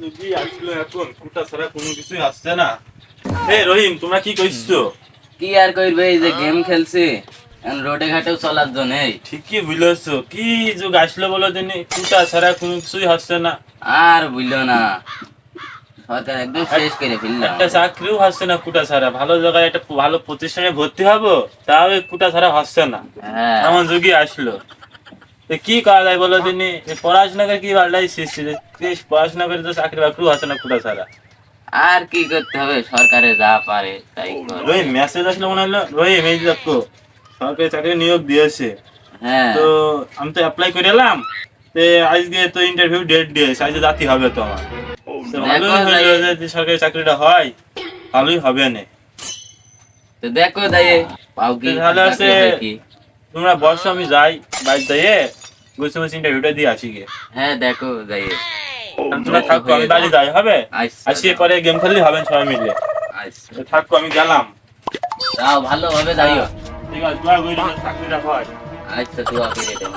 যদি আসলো এখন কুটা ছাড়া কোনো কিছুই আসছে না। হে রহিম তোমরা কি কইছো কি আর করবে এই যে গেম খেলছি? রোডে ঘাটেও চলার জন্য। ঠিকই বুঝলেছো। কি যুগ আসলো বলো দিনে কুটা ছাড়া কোনো কিছুই হচ্ছে না। আর বুঝলো না। সরকার একদম শেষ করে ফেললাম একটা চাকরিও হচ্ছে না কুটা ছাড়া। ভালো জায়গায় একটা ভালো প্রতিষ্ঠানে ভর্তি হব তাও এই কুটা ছাড়া হচ্ছে না। হ্যাঁ। এমন যুগই আসলো। কি করা যায় বলো দিনে? এই পড়াশোনা করে কি বাড়লাই পড়াশোনা করে তো চাকরি বাকরিও হচ্ছে না কুটা ছাড়া আর কি করতে হবে? সরকারে যা পারে তাই রহিম মেসেজ আসলো মনে হলো রহিম এই দেখো সরকারি চাকরি নিয়োগ দিয়েছে। হ্যাঁ। তো আমি তো অ্যাপ্লাই করে এলাম তো আজকে তো ইন্টারভিউ ডেট দিয়েছে আজকে জাতি হবে তো আমার। সরকারি চাকরিটা হয় ভালোই হবে না। তো দেখো পাও কি কি। তোমরা বসো আমি যাই বাইরে যাইয়ে বসে ইন্টারভিউটা দিয়ে আসি গিয়ে। হ্যাঁ দেখো তোমরা থাকো আমি বাড়ি যাই হবে? আচ্ছা আসিয়ে পরে গেম খেললে হবেন সবাই মিলে। আচ্ছা। থাকো আমি গেলাম। যাও ভালোভাবে যাইও ঠিক আছে চাকরিটা হয়। আচ্ছা আগে দেবো।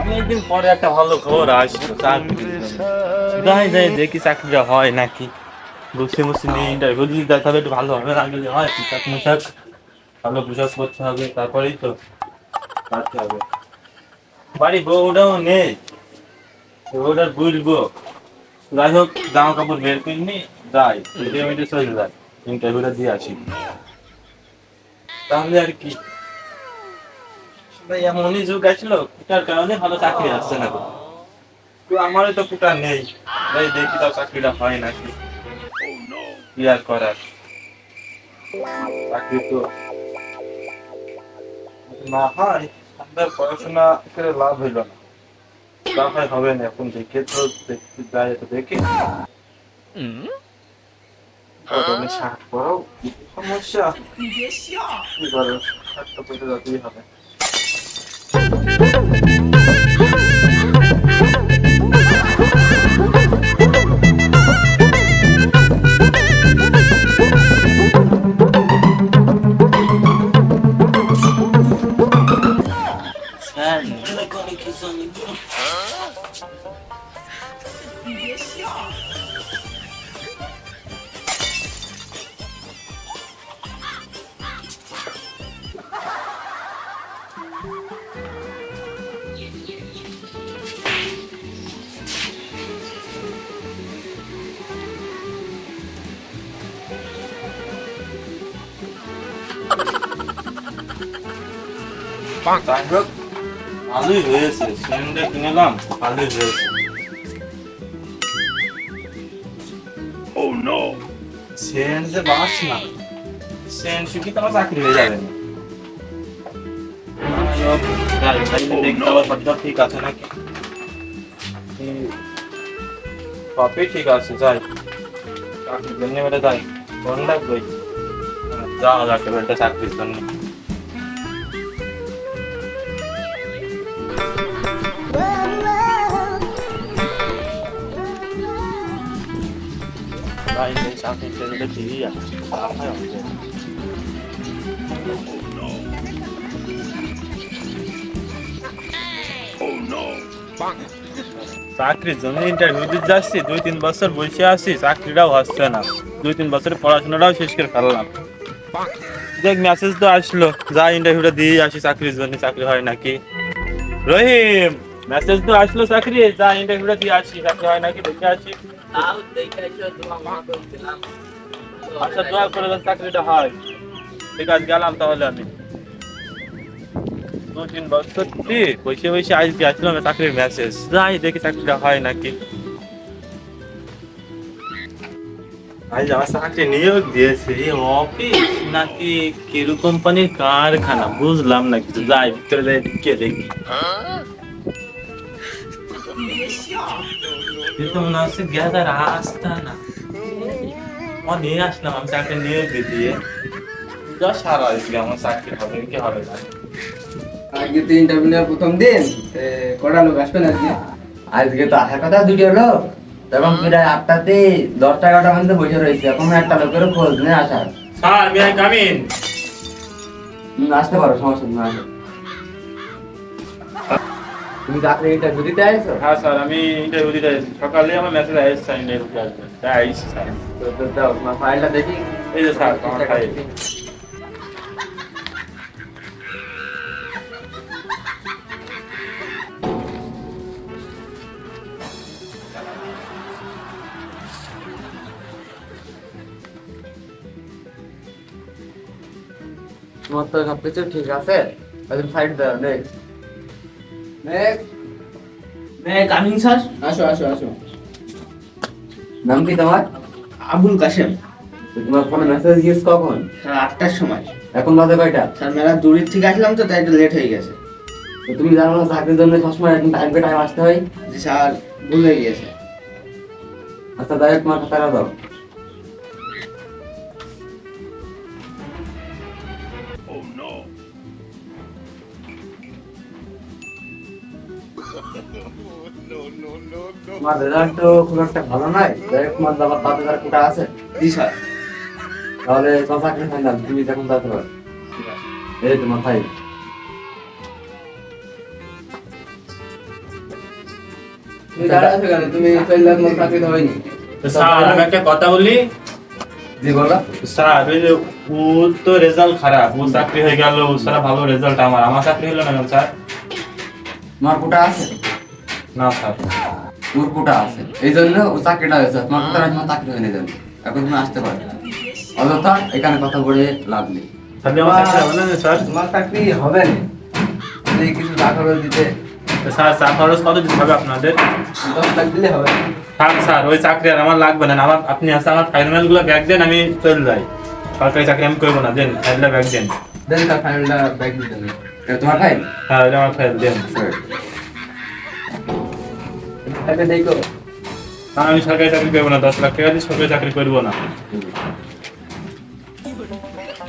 অনেকদিন পরে একটা ভালো খবর আসলো চাকরি যাই যাই দেখি চাকরিটা হয় নাকি। গুছিয়ে বসে নিয়ে ইন্টারভিউ দেখা হবে একটু ভালো হবে না গেলে হয় মোশাক ভালো পোশাক করতে হবে, তারপরেই তো পারতে হবে। বাড়ি বউটাও নেই, বউটার বুঝব যাই হোক, জামা কাপড় বের করিনি, যাই মিটে চলে যাই ইন্টারভিউটা দিয়ে আসি। তাহলে আর কি? ভাই এমনই যুগ আসলো, কুটার কারণে ভালো চাকরি আসছে না তো আমারও তো কুটা নেই। ভাই, দেখি তাও চাকরিটা হয় নাকি? কি আর করার? চাকরি তো না হয় আমাদের পড়াশোনা করে লাভ হইল না। লাভ হয় হবে না এখন দেখে তো দেখতে যাই তো দেখে। প্রথমে শার্ট পরো কি সমস্যা। কি করে শার্টটা পরে যাতেই হবে। ভালোই হয়েছে সেন্টটা কিনেলাম ভালোই হয়েছে সেন্ট যে বাস না সেন্ট শুকি তোমার চাকরি হয়ে যাবে না ঠিক আছে নাকি এই, ঠিক আছে যাই চাকরির জন্য যাই ফোন লাগবে যাওয়া যাক এবারটা চাকরির জন্য লাভ হয় আমাদের। চাকরির জন্য ইন্টারভিউ দিতে যাচ্ছি, দুই তিন বছর বসে আছি, চাকরিটাও হচ্ছে না। দুই তিন বছরের পড়াশোনাটাও শেষ করে ফেললাম। দেখ মেসেজ তো আসলো, যা ইন্টারভিউটা দিয়ে আসি, চাকরির জন্য চাকরি হয় নাকি? রহিম মেসেজ তো আসলো চাকরি যা ইন্টারভিউটা দিয়ে আসি, চাকরি হয় নাকি, দেখে আসি। তাও দেখে এসো তোমার মা বলছিলাম। আচ্ছা দোয়া করে চাকরিটা হয়। ঠিক আছে গেলাম তাহলে আমি। দু তিন বছর দিয়ে বসে বসে আজকে আসলাম চাকরির মেসেজ যাই দেখি চাকরিটা হয় নাকি। আজ আমার চাকরি নিয়োগ দিয়েছে এই অফিস নাকি কিরু কোম্পানির কারখানা? বুঝলাম না কিছু। যাই ভিতরে যাই দেখি। কিন্তু মনে হচ্ছে গ্যাদার আসতা না ও নিয়ে আসলাম আমি চাকরি নিয়ে দিয়ে যা সারা আজকে আমার চাকরি হবে কি হবে না আজকে তো ইন্টারভিউ নেওয়ার প্রথম দিন এ, কটা লোক আসবেন আজকে? আজকে তো আসার কথা দুটো লোক। তখন প্রায় আটটাতে দশটা এগারোটা পর্যন্ত বসে রয়েছে। এখন একটা লোকেরও খোঁজ নেই আসার। স্যার মে আই কাম আসতে পারো সমস্যা নেই আসো। তুমি চাকরি ইন্টারভিউ দিতে আসছো হ্যাঁ স্যার আমি ইন্টারভিউ দিতে এসেছি। সকালে আমার মেসেজ আসছে ইন্টারভিউ আসবে তাই আইসি স্যার। তো তো দাও তোমার ফাইলটা দেখি। এই যে স্যার আমার ফাইল তোমার তো সবকিছু ঠিক আছে। ফাইল দাও নেক্সট কামিং স্যার। আসো আসো আসো। নাম কি তোমার? আবুল কাশেম। তোমার ফোনে মেসেজ গিয়েছ কখন? স্যার আটটার সময়। এখন বাজে কয়টা? স্যার মেলা দূরের থেকে আসলাম তো তাই একটু লেট হয়ে গেছে। তো তুমি জানো না চাকরির জন্য সবসময় একদম টাইম টু টাইম আসতে হয়? যে স্যার ভুল হয়ে গেছে আচ্ছা তাই তোমার খাতাটা দাও। রেজাল্ট তো খুব একটা ভালো নয়। যাই হোক তোমার দাবার তাতে যারা কোটা আছে? স্যার তাহলে ফাইনাল তুমি যেতে পারো এই তুমি দাঁড়া আছো কেন? তুমি ফেললে তোমার চাকরি হয়নি। স্যার আমি একটা কথা বলি। জি বলো। স্যার ও তো রেজাল্ট খারাপ। ও চাকরি হয়ে গেল। ও সারা ভালো রেজাল্ট আমার। আমার চাকরি হলো না স্যার? তোমার কোটা আছে? না স্যার। ওর কোটা আছে। এই জন্য ও চাকরিটা হয়েছে। তোমার কোটা তোমার চাকরি হয়ে নিয়ে যাবে এখন তুমি আসতে পারো। অযথা এখানে কথা বলে লাভ নেই। তোমার চাকরি হবে না। কিছু টাকা দিতে স্যার চা খরচ কত দিতে হবে আপনাদের? দশ লাখ দিলে হবে। থাক স্যার ওই চাকরি আর আমার লাগবে না। আমার আপনি আছে আমার ফাইনালগুলো ব্যাগ দেন আমি চলে যাই। সরকারি চাকরি আমি করব না দেন ফাইলটা ব্যাগ দেন। দেন তার ফাইলটা ব্যাগ দিতে হবে। এটা তোমার ফাইল হ্যাঁ ওইটা আমার ফাইল দেন তাকে দেখো আমি সরকারি চাকরি করব না দশ লাখ টাকা দিয়ে সরকারি চাকরি করব না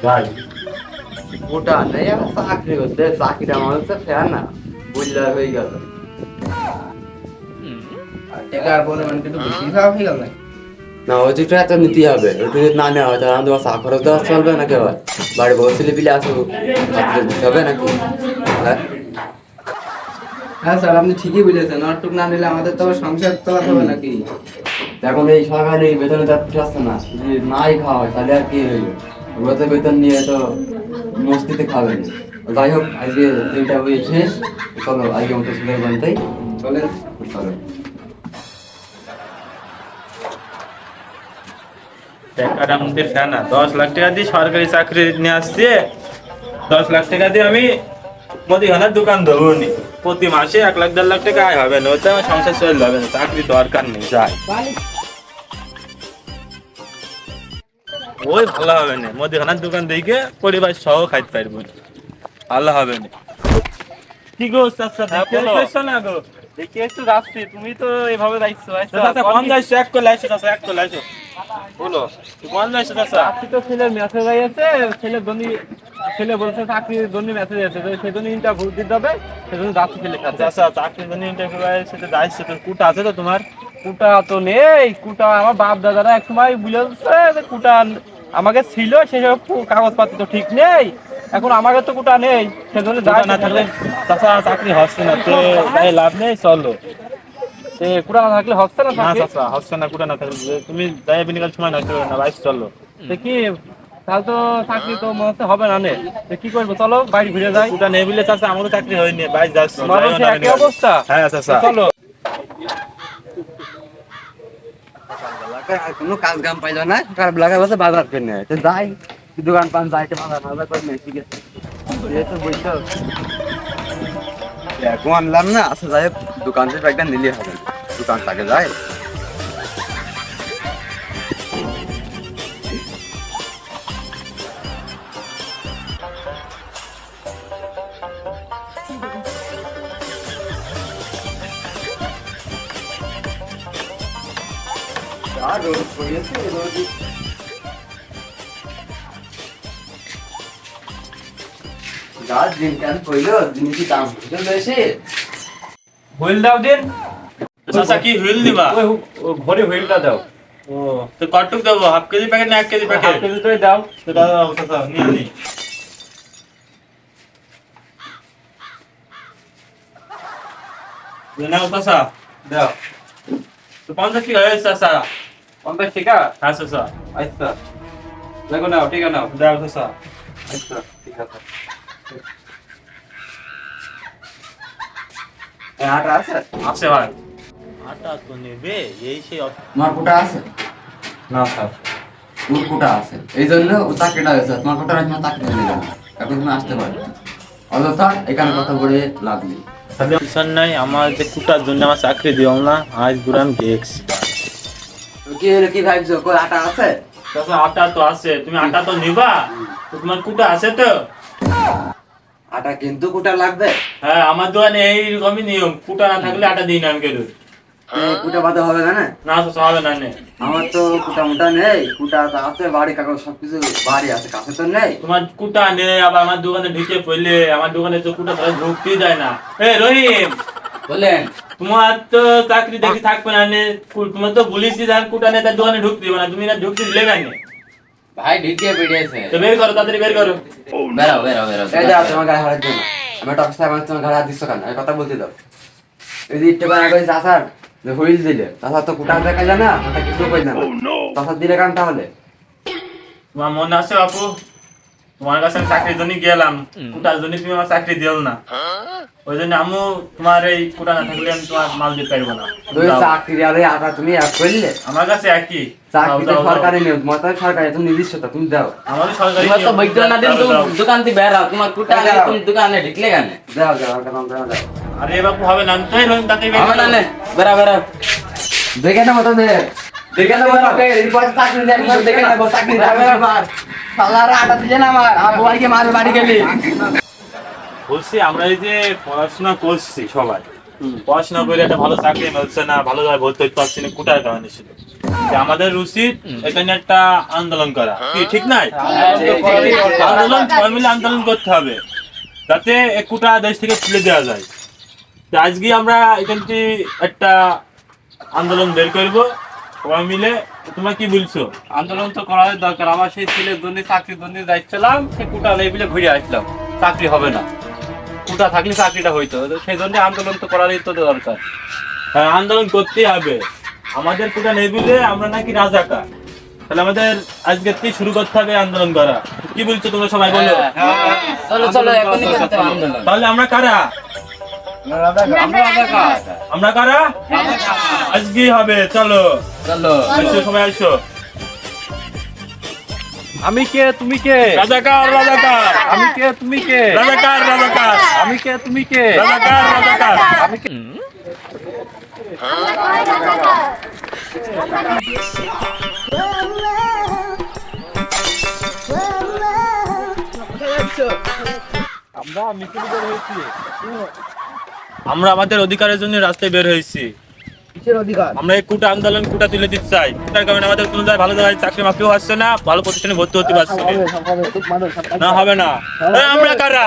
ভাই কোটা নেই এখন চাকরি হচ্ছে চাকরিটা আমার হচ্ছে ফেয়ার না বুঝলে হয়ে গেল টাকার পরিমাণ কিন্তু বেশি খাওয়া হয়ে গেল না ওই দিকটা এত নিতেই হবে। ওইটা যদি না নেওয়া হয় তাহলে আমাদের চা খরচ দেওয়া চলবে নাকি আবার? বাড়ি বউ ছেলে পিলে আসো চাকরি দিতে হবে নাকি? হ্যাঁ? হ্যাঁ স্যার আপনি ঠিকই বলেছেন। অটুক না নিলে আমাদের তো সংসার চালাতে হবে নাকি? এখন এই সরকারি বেতনে যাচ্ছে আসছে না। যদি নাই খাওয়া হয় তাহলে আর কি হইবে ওগুলো তো বেতন নিয়ে তো মস্তিতে খাবে না। যাই হোক আজকে দিনটা শেষ। চলো আজকে মতো ছেলে বানতেই চলেন। চলো। টাকাটা মধ্যে ফেনা দশ লাখ টাকা দিয়ে সরকারি চাকরি নিয়ে আসছে। দশ লাখ টাকা দিয়ে আমি মুদিখানার দোকান দেবো নি। প্রতি মাসে এক লাখ দেড় লাখ টাকা আয় হবে না। ওতে আমার সংসার চলে না। চাকরি দরকার নেই যাই। ওই ভালো হবে না। মুদিখানার দোকান দেখে পরিবার সহ খাইতে পারব ভালো হবে না। কি গো চাচা দেখতে আসছো না গো? দেখি একটু তুমি তো এভাবে যাইছো আচ্ছা, চাচা কোন যাইছো এক করে চাচা এক করে বলো। তো ছেলের মেসেজ আছে ছেলের জন্য ছেলে বলছে জন্য মেসেজ আছে তো সেই জন্য ইন্টারভিউ দিতে হবে সেই জন্য যাচ্ছি ছেলের কাছে। চাচা চাকরির জন্য ইন্টারভিউ সেটা যাইছো তো কুটা আছে তো তোমার? কুটা তো নেই কুটা আমার বাপ দাদারা এক সময় বুঝেছে যে কুটা আমাকে ছিল সেসব কু- কাগজপাতি তো ঠিক নেই এখন আমাকে তো কুটা নেই সেজন্য না থাকলে চাচা চাকরি হচ্ছে না তো লাভ নেই চলো। কুটা না থাকলে হচ্ছে না? হচ্ছে না কুটা না থাকলে তুমি যাই বিনিকাল সময় নষ্ট করো না বাইশ চলো। তো কি তাহলে তো চাকরি তো মনে হচ্ছে হবে না নে। তো কি করব চলো বাড়ি ঘুরে যাই। কুটা নেই বলে চাচা আমারও চাকরি হয়নি বাইশ যাচ্ছি একই অবস্থা। হ্যাঁ চাচা। চলো। কোনো কাজ কাম পাইলো না? সকাল বেলা বসে বাজার করে নেয় যাই দোকান পান যাইতে বাজার বাজার করে নেই ঠিক আছে এই তো বইতে এখন আনলাম না আচ্ছা যাই হোক, দোকান থেকে একটা নিলে হবে। না। দোকান থাকে যায় আর রোদ পড়েছে রোদ গাছ দিন কেন কইলো জিনিসই দাম হচ্ছে বেশি হুইল দাও দিন চাচা কি হুইল দিবা? ওই ঘরে হুইলটা দাও। ও। তো কটুক দেবো? হাফ কেজি প্যাকেট না এক কেজি হাফ প্যাকেট? কেজিটাই দাও। তো দাদা চাচা নিয়ে নি নাও চাচা। দাও। তো পঞ্চাশ টাকা হয়েছে চাচা। পঞ্চাশ টাকা? হ্যাঁ চাচা। আচ্ছা। দেখো নাও ঠিক আছে নাও। দাও চাচা। আচ্ছা ঠিক আছে। আছে? আছে ভাই। তো নেবে এই সেই তোমার কোটা আছে? না স্যার। কোটা আছে। এই জন্য ও চাকরিটা হয়েছে। তোমার কোটা চাকরি নিয়ে এখন তুমি আসতে পারো। অযথা এখানে কথা বলে লাভ নেই। আমার যে কুটার জন্য আমার চাকরি দিও না আজ পুরো আমি কি হলো কি ভাবছ? কই আটা আছে? আটা তো আছে। তুমি আটা তো নিবা? তোমার কুটা আছে তো? আটা কিন্তু কুটা লাগবে। হ্যাঁ আমার দোকানে এইরকমই নিয়ম। কুটা না থাকলে আটা দিই না আমি এই কুটা বাদে হবে না না না হবে না নে। আমার তো কুটা মোটা নেই কুটা আছে বাড়ি কাগজ সবকিছু বাড়ি আছে কাছে তো নেই। তোমার কুটা নেই আবার আমার দোকানে ঢুকে পড়লে আমার দোকানে তো কুটা তাহলে ঢুকতেই যায় না। এ রহিম! বললেন তোমার তো চাকরি দেখি থাকবে না তোমার তো বলিসি যার কুটা নেই তার দোকানে ঢুকতে দিবে না তুমি না ঢুকতে দিলে কেন? ভাই ঢিকিয়ে বেরিয়েছে। তো বের করো তাড়াতাড়ি বের করো। বেরাও বেরাও বেরাও এই যাও তোমার গায়ে হারার জন্য আমি একটা অবস্থা তোমার গায়ে হাত দিচ্ছ কেন? কথা বলতে দাও। এই যে ইটটা করেছে আসার। যে হুইল দিলে তাছাড়া তো কুটা দেখা যায় না কিছু কই না। তাছাড়া দিলে কেন তাহলে? তোমার মনে আছে বাপু? তোমার কাছে আমি চাকরির জন্য গেলাম কুটার জন্য তুমি আমার চাকরি দিও না। ওই জন্য আমিও তোমার এই কুটা না থাকলে আমি তোমার মাল দিতে পারব না। চাকরি আর আটা তুমি এক করলে। আমার কাছে একই। চাকরি তো দাও, দাও, দাও। সরকারি নিয়ম তোমার তো সরকারি তুমি নিজস্বতা তুমি দাও আমারও সরকারি তোমার তো। বৈদ্য না দিন তুমি দোকান থেকে বেরাও তোমার কুটা আগে তুমি দোকানে ঢিকলে কেন? দাও দাও দাও দাও আরে বাপু হবে না। আমি তাই রহিম তাতে বের করো। না নে বেরাও বেরাও দেখে নেব তো দেখে নেব তোকে এরপর চাকরি দেখে নেব চাকরি যাবে আমার শালারা আটা দিলে না আমার আর বউকে মারবে বাড়ি গেলি। বলছি আমরা এই যে পড়াশোনা করছি সবাই পড়াশোনা করে একটা ভালো চাকরি মিলছে না ভালো হতে পারছি না কুটার কারণে ছিল আমাদের উচিত এখানে একটা আন্দোলন করা। কি ঠিক নাই? আন্দোলন সবাই মিলে আন্দোলন করতে হবে যাতে এই কুটা দেশ থেকে তুলে দেওয়া যায়। তো আজকে আমরা এখান থেকে একটা আন্দোলন বের করব সবাই মিলে তোমরা কি বলছো? আন্দোলন তো করার দরকার। আমার সেই ছেলের জন্য চাকরির জন্য যাচ্ছিলাম সে কুটা লেবিলে ঘুরে আসলাম। চাকরি হবে না। কুটা থাকলে চাকরিটা হইতো। সেই জন্য আন্দোলন তো করারই তো দরকার। হ্যাঁ আন্দোলন করতেই হবে। আমাদের কুটা নেই বুঝে আমরা নাকি রাজাকা। তাহলে আমাদের আজকে থেকে শুরু করতে হবে আন্দোলন করা? কি বলছো তোমরা সবাই বলো? চলো চলো এখনই করতে হবে তাহলে আমরা কারা? আমরা কারা? আজকে হবে চলো। চলো। সবাই আসো আমি কে তুমি কে? রাজাকার রাজাকার। আমি কে তুমি কে? রাজাকার রাজাকার। আমি কে তুমি কে? রাজাকার রাজাকার। আমি কে? আমরা মিছিল বের হয়েছি আমরা আমাদের অধিকারের জন্য রাস্তায় বের হয়েছি আমরা এই কুটা আন্দোলন কুটা তুলে দিতে চাই তার কারণে আমাদের কোনো জায়গায় ভালো জায়গায় চাকরি মাফিও আসছে না ভালো প্রতিষ্ঠানে ভর্তি হতে পারছি না হবে না আমরা কারা